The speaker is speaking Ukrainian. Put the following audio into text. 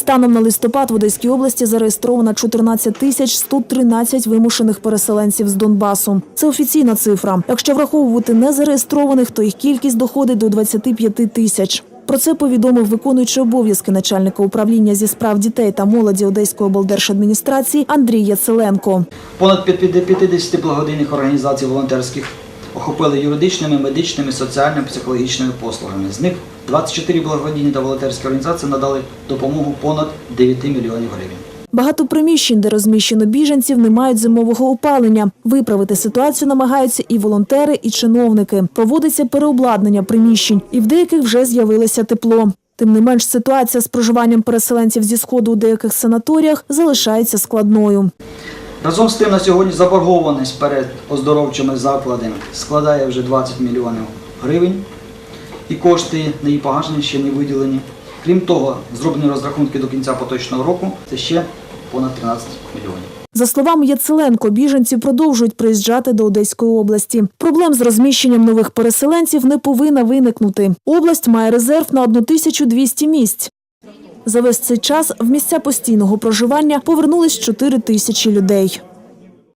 Станом на листопад в Одеській області зареєстровано 14 тисяч 113 вимушених переселенців з Донбасу. Це офіційна цифра. Якщо враховувати незареєстрованих, то їх кількість доходить до 25 тисяч. Про це повідомив виконуючий обов'язки начальника управління зі справ дітей та молоді Одеської облдержадміністрації Андрій Яцеленко. Понад 50 благодійних організацій волонтерських охопили юридичними, медичними, соціальними, психологічними послугами. З них 24 благодійні та волонтерські організації надали допомогу понад 9 мільйонів гривень. Багато приміщень, де розміщено біженців, не мають зимового опалення. Виправити ситуацію намагаються і волонтери, і чиновники. Проводиться переобладнання приміщень, і в деяких вже з'явилося тепло. Тим не менш, ситуація з проживанням переселенців зі сходу у деяких санаторіях залишається складною. Разом з тим на сьогодні заборгованість перед оздоровчими закладами складає вже 20 мільйонів гривень, і кошти на її погашення ще не виділені. Крім того, зроблені розрахунки до кінця поточного року це ще понад 13 мільйонів. За словами Яцеленко, біженці продовжують приїжджати до Одеської області. Проблем з розміщенням нових переселенців не повинна виникнути. Область має резерв на 1200 місць. За весь цей час в місця постійного проживання повернулись 4 тисячі людей.